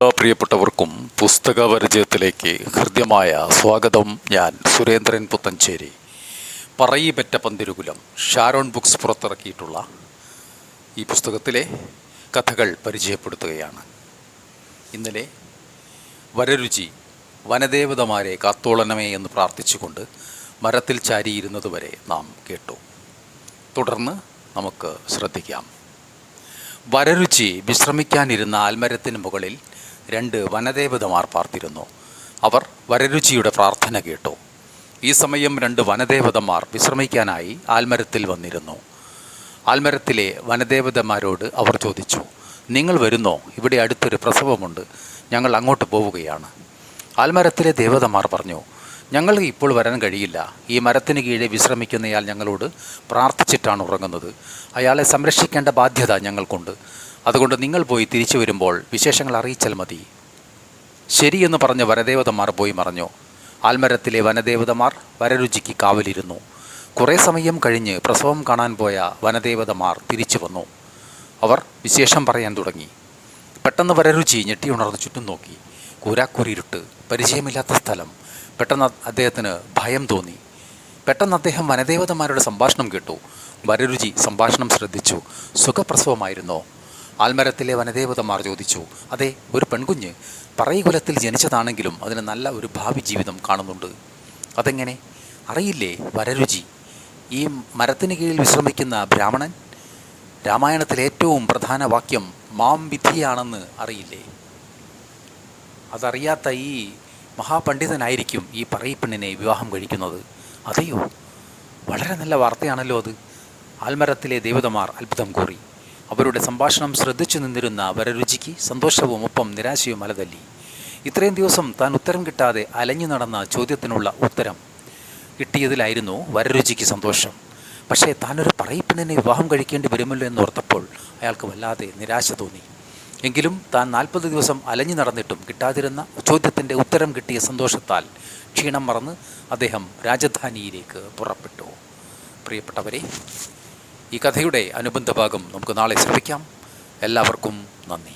എല്ലാ പ്രിയപ്പെട്ടവർക്കും പുസ്തക പരിചയത്തിലേക്ക് ഹൃദ്യമായ സ്വാഗതം ഞാൻ സുരേന്ദ്രൻ പുത്തഞ്ചേരി പറയിപ്പറ്റ പന്തിരുകുലം ഷാരോൺ ബുക്സ് പുറത്തിറക്കിയിട്ടുള്ള ഈ പുസ്തകത്തിലെ കഥകൾ പരിചയപ്പെടുത്തുകയാണ്. ഇന്നലെ വരരുചി വനദേവതമാരെ കാത്തോളനമേ എന്ന് പ്രാർത്ഥിച്ചുകൊണ്ട് മരത്തിൽ ചാരിയിരുന്നതുവരെ നാം കേട്ടു. തുടർന്ന് നമുക്ക് ശ്രദ്ധിക്കാം. വരരുചി വിശ്രമിക്കാനിരുന്ന ആൽമരത്തിന് മുകളിൽ രണ്ട് വനദേവതമാർ പാർത്തിരുന്നു. അവർ വരരുചിയുടെ പ്രാർത്ഥന കേട്ടു. ഈ സമയം രണ്ട് വനദേവതമാർ വിശ്രമിക്കാനായി ആൽമരത്തിൽ വന്നിരുന്നു. ആൽമരത്തിലെ വനദേവതമാരോട് അവർ ചോദിച്ചു നിങ്ങൾ വരുന്നോ? ഇവിടെ അടുത്തൊരു പ്രസവമുണ്ട്. ഞങ്ങൾ അങ്ങോട്ട് പോവുകയാണ്. ആൽമരത്തിലെ ദേവതമാർ പറഞ്ഞു ഞങ്ങൾ ഇപ്പോൾ വരാൻ കഴിയില്ല. ഈ മരത്തിന് കീഴെ വിശ്രമിക്കുന്നയാൾ ഞങ്ങളോട് പ്രാർത്ഥിച്ചിട്ടാണ് ഉറങ്ങുന്നത്. അയാളെ സംരക്ഷിക്കേണ്ട ബാധ്യത ഞങ്ങൾക്കുണ്ട്. അതുകൊണ്ട് നിങ്ങൾ പോയി തിരിച്ചു വരുമ്പോൾ വിശേഷങ്ങൾ അറിയിച്ചാൽ മതി. ശരിയെന്ന് പറഞ്ഞ വനദേവതമാർ പോയി മറഞ്ഞു. ആൽമരത്തിലെ വനദേവതമാർ വരരുചിക്ക് കാവലിരുന്നു. കുറേ സമയം കഴിഞ്ഞ് പ്രസവം കാണാൻ പോയ വനദേവതമാർ തിരിച്ചു വന്നു. അവർ വിശേഷം പറയാൻ തുടങ്ങി. പെട്ടെന്ന് വരരുചി ഞെട്ടിയുണർന്ന് ചുറ്റും നോക്കി. കൂരാക്കുരിട്ട് പരിചയമില്ലാത്ത സ്ഥലം. പെട്ടെന്ന് അദ്ദേഹത്തിന് ഭയം തോന്നി. പെട്ടെന്ന് അദ്ദേഹം വനദേവതമാരുടെ സംഭാഷണം കേട്ടു. വരരുചി സംഭാഷണം ശ്രദ്ധിച്ചു. സുഖപ്രസവമായിരുന്നോ. ആൽമരത്തിലെ വനദേവതമാർ ചോദിച്ചു അതെ ഒരു പെൺകുഞ്ഞ് പറയികുലത്തിൽ ജനിച്ചതാണെങ്കിലും അതിന് നല്ല ഒരു ഭാവി ജീവിതം കാണുന്നുണ്ട്. അതെങ്ങനെ? അറിയില്ലേ വരരുചി. ഈ മരത്തിന് കീഴിൽ വിശ്രമിക്കുന്ന ബ്രാഹ്മണൻ രാമായണത്തിലെ ഏറ്റവും പ്രധാന വാക്യം മാം വിധിയാണെന്ന് അറിയില്ലേ? അതറിയാത്ത ഈ മഹാപണ്ഡിതനായിരിക്കും ഈ പറയപ്പെണ്ണിനെ വിവാഹം കഴിക്കുന്നത്. അതെയോ? വളരെ നല്ല വാർത്തയാണല്ലോ അത്. ആൽമരത്തിലെ ദേവതമാർ അത്ഭുതം കൂറി. അവരുടെ സംഭാഷണം ശ്രദ്ധിച്ചു നിന്നിരുന്ന വരരുചിക്ക് സന്തോഷവും ഒപ്പം നിരാശയും അലതല്ലി. ഇത്രയും ദിവസം താൻ ഉത്തരം കിട്ടാതെ അലഞ്ഞു നടന്ന ചോദ്യത്തിനുള്ള ഉത്തരം കിട്ടിയതിലായിരുന്നു വരരുചിക്ക് സന്തോഷം. പക്ഷേ താനൊരു പറയപ്പെണ്ണിനെ വിവാഹം കഴിക്കേണ്ടി വരുമല്ലോ എന്നോർത്തപ്പോൾ അയാൾക്ക് വല്ലാതെ നിരാശ തോന്നി. എങ്കിലും താൻ നാൽപ്പത് ദിവസം അലഞ്ഞു നടന്നിട്ടും കിട്ടാതിരുന്ന ചോദ്യത്തിന്റെ ഉത്തരം കിട്ടിയ സന്തോഷത്താൽ ക്ഷീണം മറന്ന് അദ്ദേഹം രാജധാനിയിലേക്ക് പുറപ്പെട്ടു. പ്രിയപ്പെട്ടവരെ ഈ കഥയുടെ അനുബന്ധ ഭാഗം നമുക്ക് നാളെ ശ്രമിക്കാം എല്ലാവർക്കും നന്ദി.